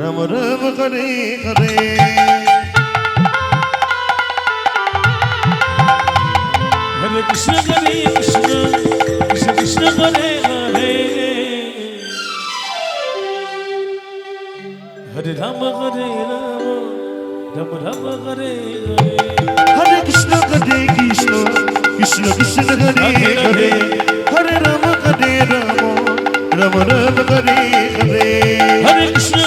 Ram Ram Hare Hare Hare Krishna Hare Krishna Krishna Krishna Hare Hare Hare Ram Hare Ram Ram Ram Hare Hare Krishna Hare Krishna Krishna Krishna Hare Hare Hare Ram Hare Ram Ram Ram Hare Hare Hare Krishna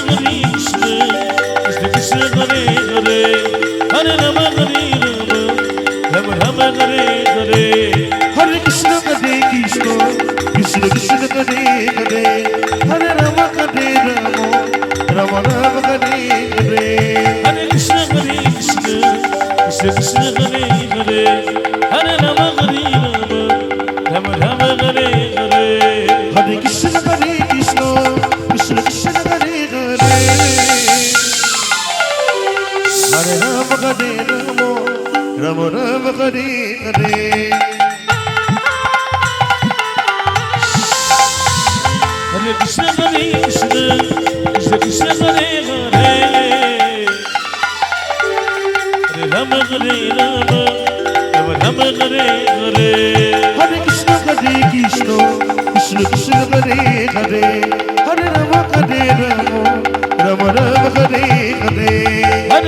Ram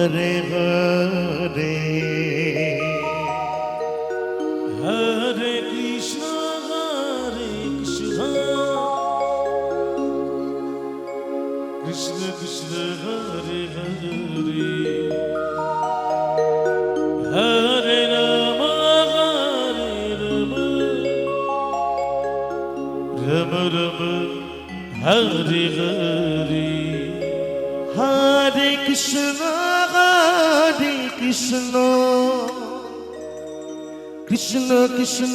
Hare Hare Krishna Krishna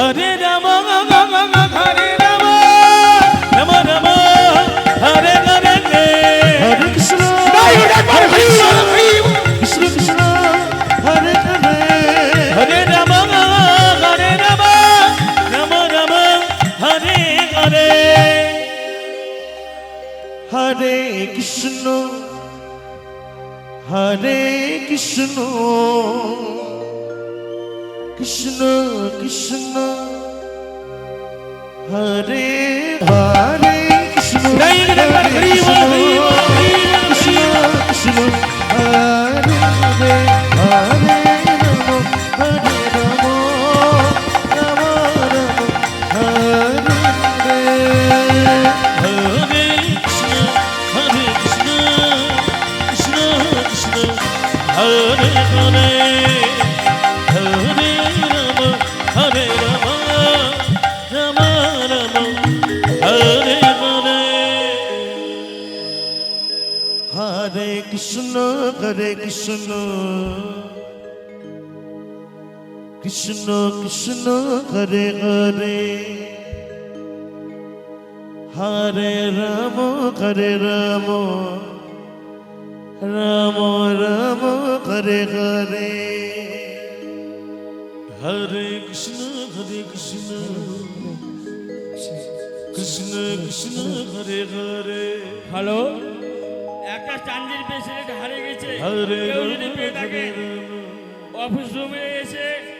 Hare Ram Krishna Krishna Hare Hare. Hare Ram Hare Ram. Ram Ram Hare Hare. Hare Krishna Hare Krishna. Krishna Krishna Hare Hare. Hello? একটা চান্দির patient হারিয়ে গেছে। হরে থাকে হরে office রুমে এসে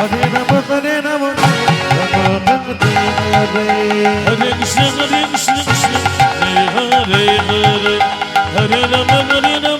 Hare Rama Hare Rama Krishna Hare Hare Hare Hare Hare Rama Hare Rama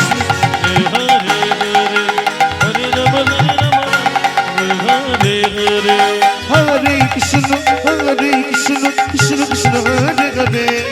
Krishna Krishna Hare হরে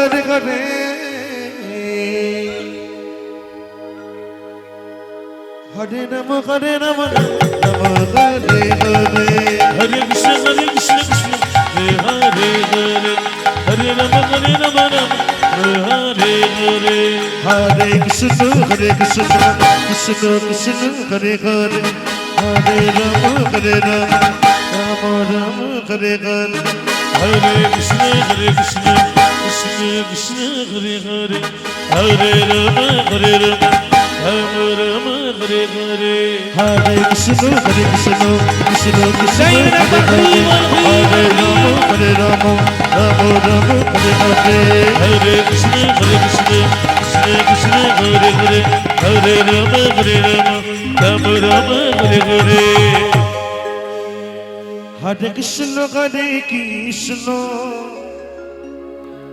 Krishna, Hare Hare. Hare Rama, Hare Rama, Rama Hare Hare. Hare Krishna Hare Krishna Krishna Hare Hare Hare Hare Rama Hare Rama Rama Hare Hare Hare Krishna, Hare Krishna, Krishna Krishna, Hare Hare. Hare Rama, Hare Rama, Rama Rama, Hare Hare. Hare Krishna Hare Krishna Krishna Krishna Hare Rama Hare Krishna, Hare Krishna, Krishna Krishna, Hare Rama, Hare Rama, Rama Rama, Hare Hare. Hare Krishna Hare Krishna Krishna Krishna Hare Hare Hare Rama Hare Rama Rama Rama Hare Hare Hare Krishna, Hare Krishna,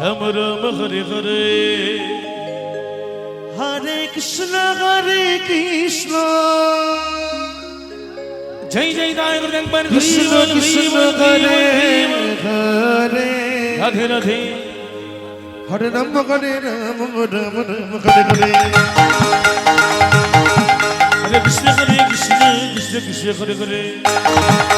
Rama Hare Hare Hare Krishna, Hare Krishna, জয় জয় রায় গুরু একবার Krishna Krishna, Hare Hare. Radhe Radhe Hare Rama, Hare Rama, Rama Rama, Hare Hare. হরে কৃষ্ণ হরে কৃষ্ণ কৃষ্ণ কৃষ্ণ হরে হরে হরে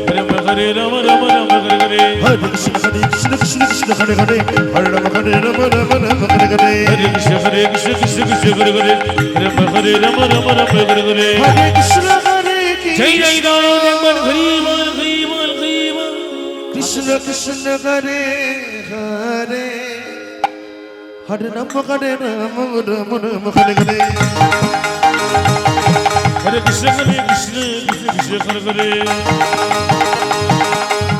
হরে রাম রাম রাম হরে হরে Hare Krishna, Hare Krishna, Krishna Krishna, Hare Hare. Hare Rama, Hare Rama, Rama Rama, Hare Hare. Krishna Hare Krishna Krishna Krishna Hare Hare Hare Ram Hare Ram Ram Ram Hare হরে Hare Krishna, Hare জয় জয় Krishna. Ram একবার হরি বল হরি বল হরি বল Krishna Krishna Hare Hare Hare Rama Hare Rama Rama Rama Hare Hare হরে কৃষ্ণ হরে কৃষ্ণ কৃষ্ণ কৃষ্ণ হরে হরে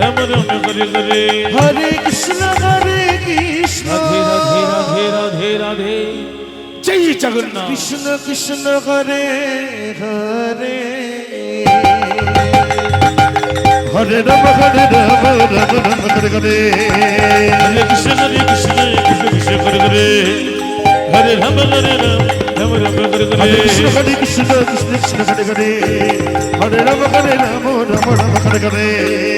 রাম রাম হরে হরে Krishna Hare Krishna Radhe Radhe Radhe Radhe জয় Jagannath Krishna Krishna Hare Hare Hare Rama Hare Rama Rama Rama Hare Hare হরে কৃষ্ণ হরে কৃষ্ণ কৃষ্ণ কৃষ্ণ হরে হরে। হরে রাম হরে রাম রাম রাম হরে হরে। হরে কৃষ্ণ হরে কৃষ্ণ কৃষ্ণ কৃষ্ণ হরে হরে। হরে রাম হরে রাম রাম রাম হরে হরে।